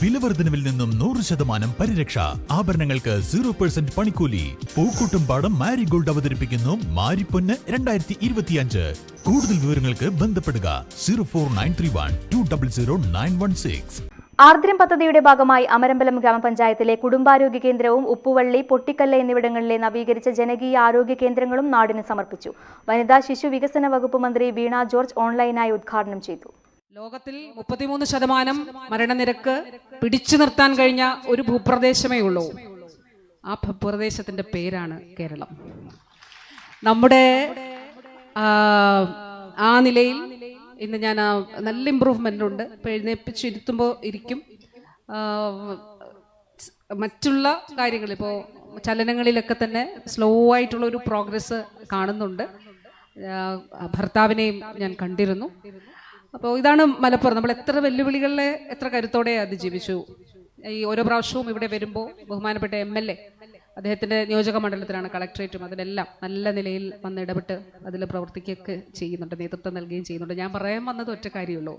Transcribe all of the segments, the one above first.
വിലവർദ്ധനവിൽ നിന്നും നൂറ് ശതമാനം പരിരക്ഷ. ആഭരണങ്ങൾക്ക് സീറോ പെർസെന്റ് പണിക്കൂലി. പൂക്കൂട്ടും പാടം മാരിഗോൾഡ് അവതരിപ്പിക്കുന്നു മാരിപ്പൊന്ന് രണ്ടായിരത്തി ഇരുപത്തിയഞ്ച് കൂടുതൽ വിവരങ്ങൾക്ക് ബന്ധപ്പെടുക zero four nine three one two double zero nine one six. Ardram പദ്ധതിയുടെ ഭാഗമായി അമരമ്പലം ഗ്രാമപഞ്ചായത്തിലെ കുടുംബാരോഗ്യ കേന്ദ്രവും ഉപ്പുവള്ളി പൊട്ടിക്കല്ല എന്നിവിടങ്ങളിലെ നവീകരിച്ച ജനകീയ ആരോഗ്യ കേന്ദ്രങ്ങളും നാടിന് സമർപ്പിച്ചു. വനിതാ ശിശു വികസന വകുപ്പ് മന്ത്രി വീണ ജോർജ് ഓൺലൈനായി ഉദ്ഘാടനം ചെയ്തു. ലോകത്തിൽ മുപ്പത്തിമൂന്ന് ശതമാനം മരണനിരക്ക് പിടിച്ചു നിർത്താൻ കഴിഞ്ഞ ഒരു ഭൂപ്രദേശമേ ഉള്ളൂ. ആ ഭൂപ്രദേശത്തിന്റെ പേരാണ് കേരളം. നമ്മുടെ ആ, നിലയിൽ ഇന്ന് ഞാൻ നല്ല ഇമ്പ്രൂവ്മെന്റ് ഉണ്ട്. ഇപ്പൊ എഴുന്നേപ്പിച്ചിരുത്തുമ്പോൾ ഇരിക്കും. മറ്റുള്ള കാര്യങ്ങൾ ഇപ്പോൾ ചലനങ്ങളിലൊക്കെ തന്നെ സ്ലോ ആയിട്ടുള്ള ഒരു പ്രോഗ്രസ് കാണുന്നുണ്ട്. ഭർത്താവിനെയും ഞാൻ കണ്ടിരുന്നു. അപ്പോൾ ഇതാണ് മലപ്പുറം. നമ്മൾ എത്ര വെല്ലുവിളികളെ എത്ര കരുത്തോടെ അതിജീവിച്ചു ഈ ഓരോ പ്രാവശ്യവും ഇവിടെ വരുമ്പോൾ ബഹുമാനപ്പെട്ട എം എൽ എ അദ്ദേഹത്തിന്റെ നിയോജക മണ്ഡലത്തിലാണ് കളക്ട്രേറ്റും അതിലെല്ലാം നല്ല നിലയിൽ വന്ന് ഇടപെട്ട് അതിൽ പ്രവർത്തിക്കുകയൊക്കെ ചെയ്യുന്നുണ്ട് നേതൃത്വം നൽകുകയും ചെയ്യുന്നുണ്ട്. ഞാൻ പറയാൻ വന്നത് ഒറ്റ കാര്യമുള്ളൂ.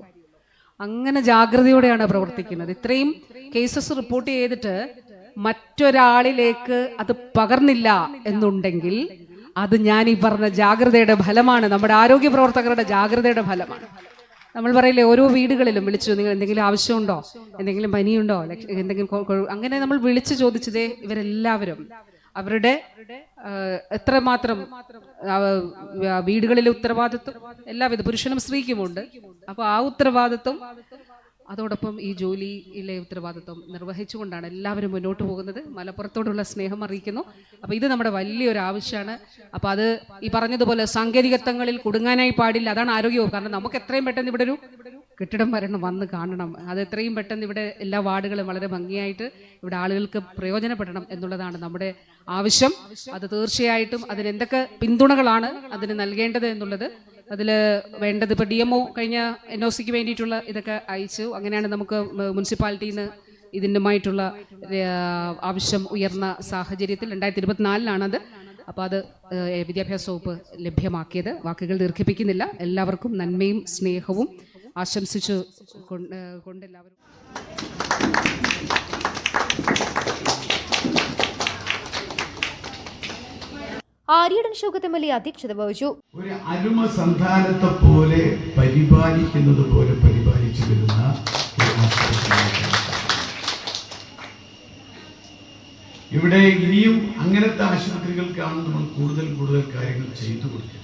അങ്ങനെ ജാഗ്രതയോടെയാണ് പ്രവർത്തിക്കുന്നത്. ഇത്രയും കേസസ് റിപ്പോർട്ട് ചെയ്തിട്ട് മറ്റൊരാളിലേക്ക് അത് പകർന്നില്ല എന്നുണ്ടെങ്കിൽ അത് ഞാൻ ഈ പറഞ്ഞ ജാഗ്രതയുടെ ഫലമാണ്. നമ്മുടെ ആരോഗ്യ പ്രവർത്തകരുടെ ജാഗ്രതയുടെ ഫലമാണ്. നമ്മൾ പറയില്ലേ ഓരോ വീടുകളിലും വിളിച്ചു നിങ്ങൾ എന്തെങ്കിലും ആവശ്യമുണ്ടോ? എന്തെങ്കിലും പനിയുണ്ടോ? എന്തെങ്കിലും അങ്ങനെ നമ്മൾ വിളിച്ചു ചോദിച്ചതേ ഇവരെല്ലാവരും അവരുടെ എത്ര എത്രമാത്രം വീടുകളിലെ ഉത്തരവാദിത്വം എല്ലാവിധ പുരുഷനും സ്ത്രീക്കുമുണ്ട്. അപ്പൊ ആ ഉത്തരവാദിത്വം അതോടൊപ്പം ഈ ജോലിയിലെ ഉത്തരവാദിത്വം നിർവഹിച്ചുകൊണ്ടാണ് എല്ലാവരും മുന്നോട്ട് പോകുന്നത്. മലപ്പുറത്തോടുള്ള സ്നേഹം അറിയിക്കുന്നു. അപ്പോൾ ഇത് നമ്മുടെ വലിയൊരു ആവശ്യമാണ്. അപ്പോൾ അത് ഈ പറഞ്ഞതുപോലെ സാങ്കേതികത്വങ്ങളിൽ കുടുങ്ങാനായി പാടില്ല. അതാണ് ആരോഗ്യവും കാരണം നമുക്ക് എത്രയും പെട്ടെന്ന് ഇവിടെ ഒരു കെട്ടിടം വരണം വന്ന് കാണണം. അത് എത്രയും പെട്ടെന്ന് ഇവിടെ എല്ലാ വാർഡുകളും വളരെ ഭംഗിയായിട്ട് ഇവിടെ ആളുകൾക്ക് പ്രയോജനപ്പെടണം എന്നുള്ളതാണ് നമ്മുടെ ആവശ്യം. അത് തീർച്ചയായിട്ടും അതിന് എന്തൊക്കെ പിന്തുണകളാണ് അതിന് നൽകേണ്ടത് എന്നുള്ളത് അതിൽ വേണ്ടത് ഇപ്പോൾ ഡി എം ഒ കഴിഞ്ഞ എൻ ഒ സിക്ക് വേണ്ടിയിട്ടുള്ള ഇതൊക്കെ അയച്ചു. അങ്ങനെയാണ് നമുക്ക് മുനിസിപ്പാലിറ്റിയിൽ നിന്ന് ഇതിനുമായിട്ടുള്ള ആവശ്യം ഉയർന്ന സാഹചര്യത്തിൽ രണ്ടായിരത്തി ഇരുപത്തിനാലിലാണത് അപ്പോൾ അത് വിദ്യാഭ്യാസ വകുപ്പ് ലഭ്യമാക്കിയത്. വാക്കുകൾ ദീർഘിപ്പിക്കുന്നില്ല. എല്ലാവർക്കും നന്മയും സ്നേഹവും ആശംസിച്ചു കൊണ്ട് ആര്യടൻ ഷൗക്കത്തമലി അധ്യക്ഷത വഹിച്ചു. ഒരു അരുമ സന്താനത്തെ പോലെ പരിപാലിക്കുന്നത് പോലെ പരിപാലിച്ചു വരുന്ന ഇവിടെ ഇനിയും അങ്ങനത്തെ ആശുപത്രികൾക്കാണ് നമ്മൾ കൂടുതൽ കൂടുതൽ കാര്യങ്ങൾ ചെയ്തു കൊടുക്കുന്നത്.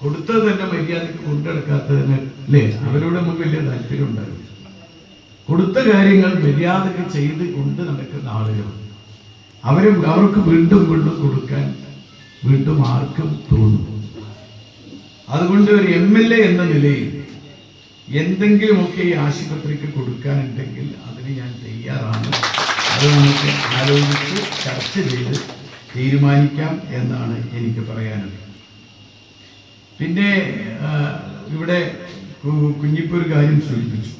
കൊടുത്തത് തന്നെ മര്യാദയ്ക്ക് കൊണ്ടെടുക്കാത്തതിന് അല്ലേ? അവരോട് നമുക്ക് വലിയ താല്പര്യം ഉണ്ടായിരുന്നു കൊടുത്ത കാര്യങ്ങൾ മര്യാദയ്ക്ക് ചെയ്ത് കൊണ്ട് നടക്കുന്ന ആളുകൾ. അവരും അവർക്ക് വീണ്ടും വീണ്ടും കൊടുക്കാൻ വീണ്ടും ആർക്കും തോന്നും. അതുകൊണ്ട് ഒരു എം എൽ എ എന്ന നിലയിൽ എന്തെങ്കിലുമൊക്കെ ഈ ആശുപത്രിക്ക് കൊടുക്കാനുണ്ടെങ്കിൽ അതിന് ഞാൻ തയ്യാറാണ്. അത് നമുക്ക് ആലോചിച്ച് ചർച്ച ചെയ്ത് തീരുമാനിക്കാം എന്നാണ് എനിക്ക് പറയാനുള്ളത്. പിന്നെ ഇവിടെ കുഞ്ഞിപ്പൊരു കാര്യം സൂചിപ്പിച്ചു.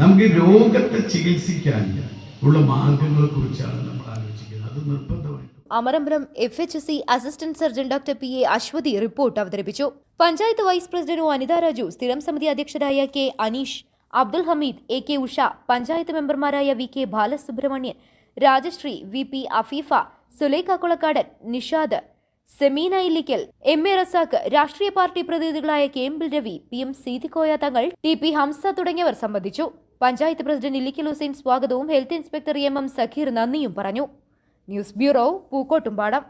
നമുക്ക് രോഗത്തെ ചികിത്സിക്കാൻ ഉള്ള മാർഗങ്ങളെ കുറിച്ചാണ് നമ്മൾ ആലോചിക്കുന്നത്. അത് നിർബന്ധമായിട്ടും Amarambalam F H C assistant surgeon doctor P A Aswathi report അവതരിപ്പിച്ചു. പഞ്ചായത്ത് വൈസ് പ്രസിഡന്റ് വനിതാ രാജു സ്ഥിരം സമിതി അധ്യക്ഷരായ K Aneesh Abdul Hameed A K Usha panchayat മെമ്പർമാരായ V K Balasubramanian Rajasree V P Afeefa Sulaikha Kulakkadan Nishad Semeena Illikkal M A Razak രാഷ്ട്രീയ party പ്രതിനിധികളായ K M bill Ravi P M Seethikoya Thangal T P Hamza തുടങ്ങിയവർ സംബന്ധിച്ചു. Panchayat president Illikkal Hussain സ്വാഗതവും health inspector M M Sakeer നന്ദിയും പറഞ്ഞു. News bureau Pookkottumpadam